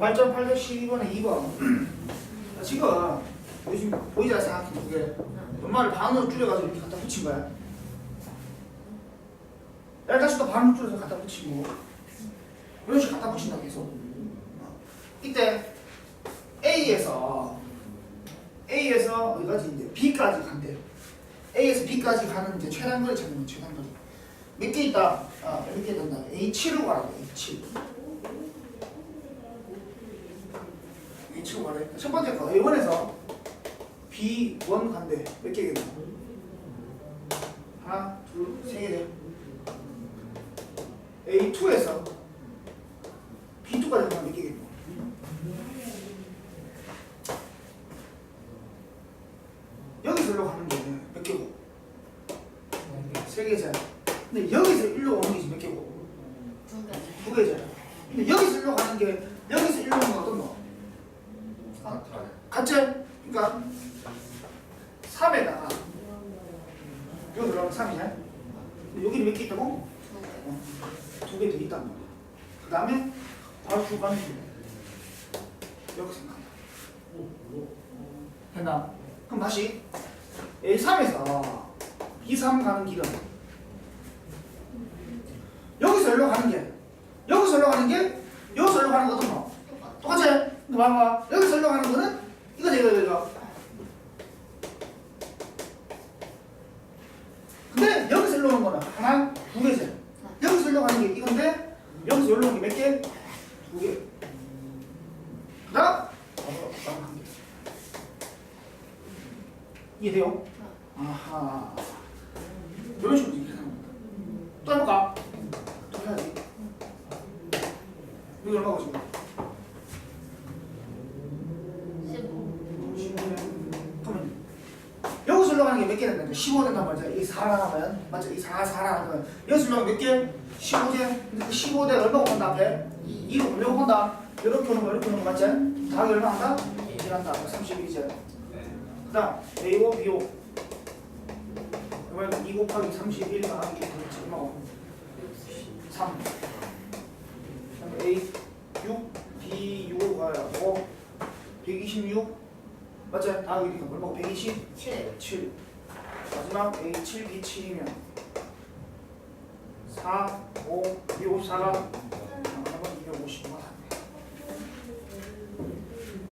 발전 812번에 2번. 지금 요즘 보이자 두 개. 엄마를 반으로 줄여가지고 이렇게 갖다 붙인 거야. 다시 또 반으로 줄여서 갖다 붙이고 이런 식으로 갖다 붙인다 계속. 이때 A에서 A에서 어디까지 이제 B까지 간대. A에서 B까지 가는 이제 최단거리 거 최단거리. 몇 개 있다? 아, 몇개 된다. A7로 가라고 A7. A7로 가래. 첫 번째 거 A1에서 B1 간대. 몇 개겠나? 하나, 둘, 세 개. A2에서 B2까지 가면 몇 개겠나? 여기서 일로 가는 게몇 개고? 세 개잖아. 근데 여기서 일로 오는 게 몇 개고? 두 개잖아. 근데 여기서 일로 가는 게 여기서 일로 오는 건 어떤 거? 같지? 그러니까 3에다가 여기 들어가면 3이냐? 근데 여기 몇개 있다고? 두 개. 두개 더 있단 말이야. 그 다음에 바로 주관이 이렇게 생각한다. 됐나? 그럼 다시 A3에서 B3 가는 길은 여기서 여기로 가는 게 여기서 여기로 가는 게 여기서 여기로 가는 것도 뭐? 근데 봐봐 여기서 여기로 가는 거는 이거지 이거 이거 근데 거는 하나 두 개지 여기서 여기로 가는 게 이건데 여기서 여기로 오는 게몇 개? 두 개. 개. 이해돼요? 아하. 이런 식으로 겁니다. 또 해볼까? 또 해야지. 여기 얼마 보시면 십오. 그러면 올라가는 게 몇 개 된다? 15 된단 말이야. 이 4라 하면 맞죠? 이 4, 4라 하면 여기서 몇 개? 15제. 근데 그 15대 얼마 온다 앞에? 2로 올려고 본다. 이렇게 오는 거 이렇게 오는 거 맞지? 다음에 얼마 한다? 1 한다. 31이제. 그 다음 A5, B5 그러면 2 곱하기 31 나가기 그렇지 얼마고? 3 그다음에 A 6, B 6으로 가야 5 126 맞지? 다 여기니까 얼마고? 120 칠. 7 마지막 A 7, B 7이면 4, 5, B 54가 255가